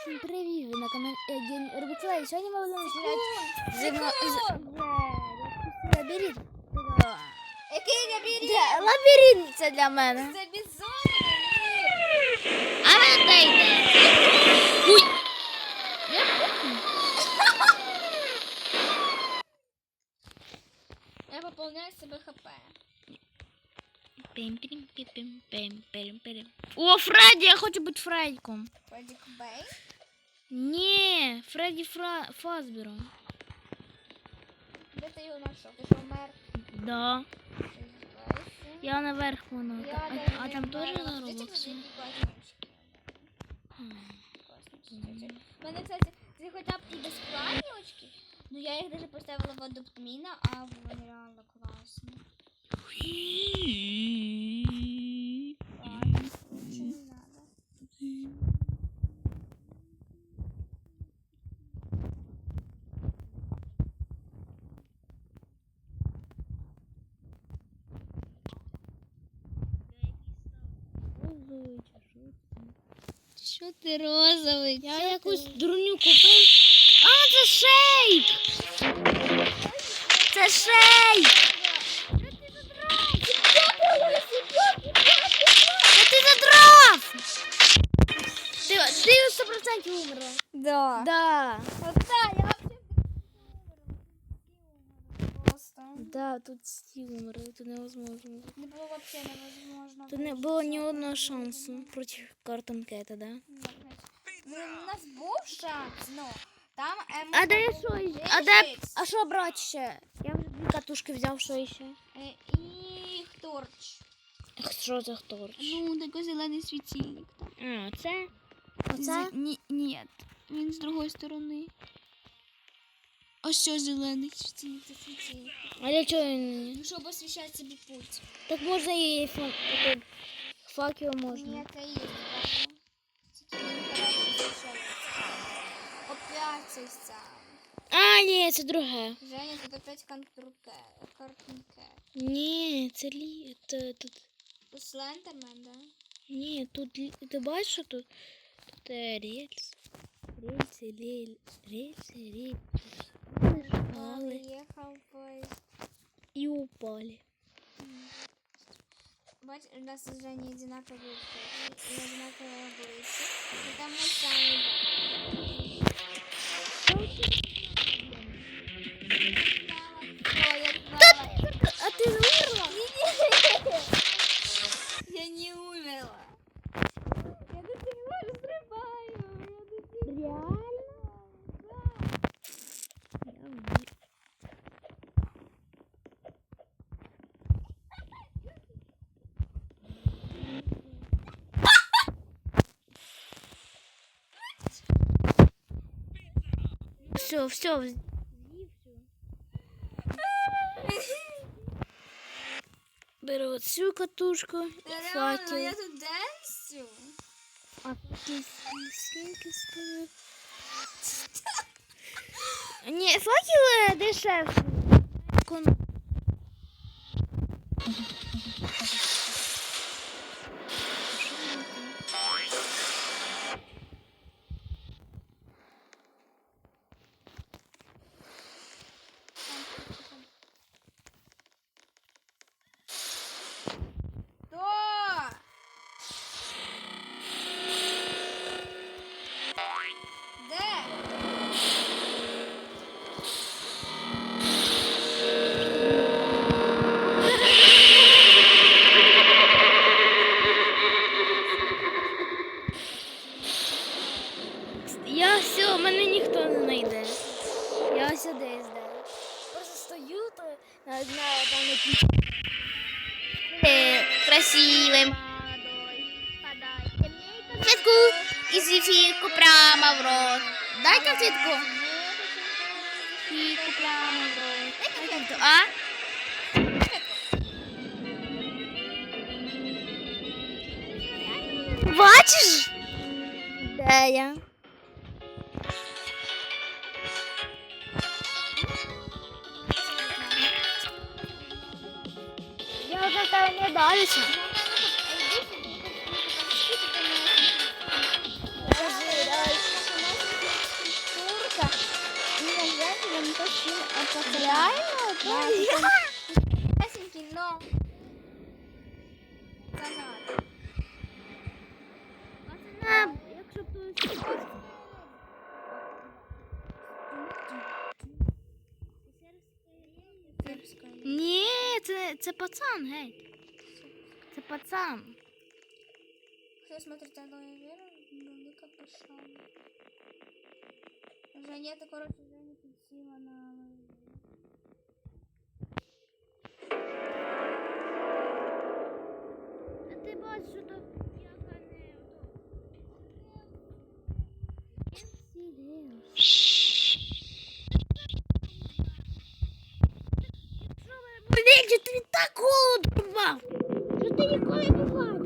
Всім привіт! Ви на каналі Еген Рубіклей. Сьогодні ми будемо грати зі мною з лабіринт. Який лабіринт? Це лабіринт це для мене. Це безумний. А ви де йдете? Уй! Я поповняю себе хп. Пим-пим-пим-пим-пим-пим. О, Фредді, я хочу бути Фреддіком. Фредді Кобей. Ні, Фредді Фра... Фазбером. Де ти його знайшов? Ти що вмер? Да. Я наверх воно. Я А, а там теж знаю. на Дивіться, Роблоксі? які класні очки. Класні очки. У мене, кстати, це хоча б і безплатні очки, ну я їх даже поставила в адаптаміна, а вони реально класні. Що ти розовий? Я якусь дурню купив. А, це шейк! Це шейк! Та ти задрав! Ти, ти 100% умерла. Да. Да. Вот да, тут всі умерли, тут невозможно. Не было вообще невозможно. Тут не було ні одного шансу проти картонкета, да? Ну, у нас був шанс, ну, там ем, А де там що? іще? А де? А що брати ще? Я вже дві катушки взяв, що ще? е, І торч. Що за хто? Ну, такий зелений світильник. А, це? З- Ні, ні, він з другої сторони. А що зелений світильник? Це світильник. А для чого він мені? Ну, щоб освіщати собі путь. Так можна і фа- такий факел можна. Ні, це і є правильно. Це тобі не краще освіщається. Опять цей сам. А, ні, це друге. Женя, тут опять контурке. Картинке. Ні, це лі. Це, тут. Тут Слендермен, да? Ні, тут лі- ти бачиш, що тут? Тут е, рельс. Рельси, рель, рельси, рельси. Упали Приїхав поїзд. і упали. Бач, у нас з Женей одинакові і одинакове обличчя. І там ми Все, все. Беру цю катушку і Реально, факел. я тут денсю. А ти скільки стоїть? Ні, факел дешевше. якісь. Красивим. Конфетку і зефірку прямо в рот. Дай конфетку. Зефірку прямо в рот. Дай конфетку, а? Бачиш? Де я? это мне нравится. Реально? Красенький, но... Пацана, якщо. Не Ні, це, це пацан, геть. Це пацан. Кто смотрит Алоэ Вера, велика пошана. Уже нет, короче, уже не підсіла на Блін, ти він так голод рвав, що ти ніколи не бачив.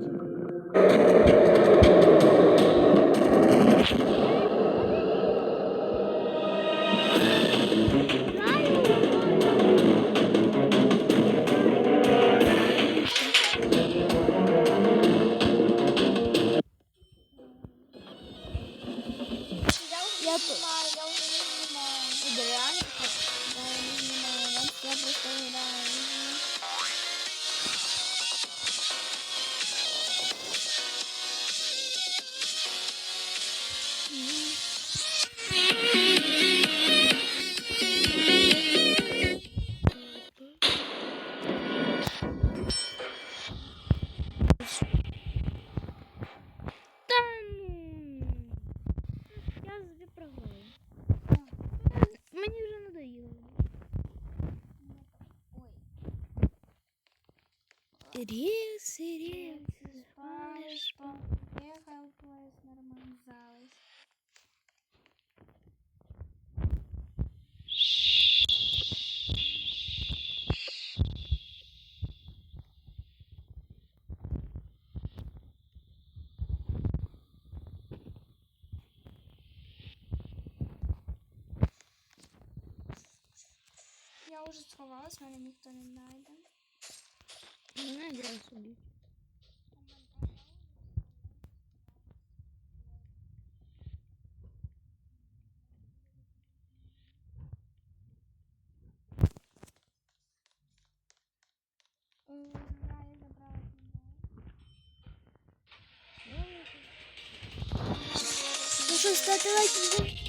Ой. Рельси, рельси, Спалиш, поехал, поезд нормализалась. Я уже сховалась, мене ніхто не знайде. Да, я забрала книгу. Ну що, ставте лайк.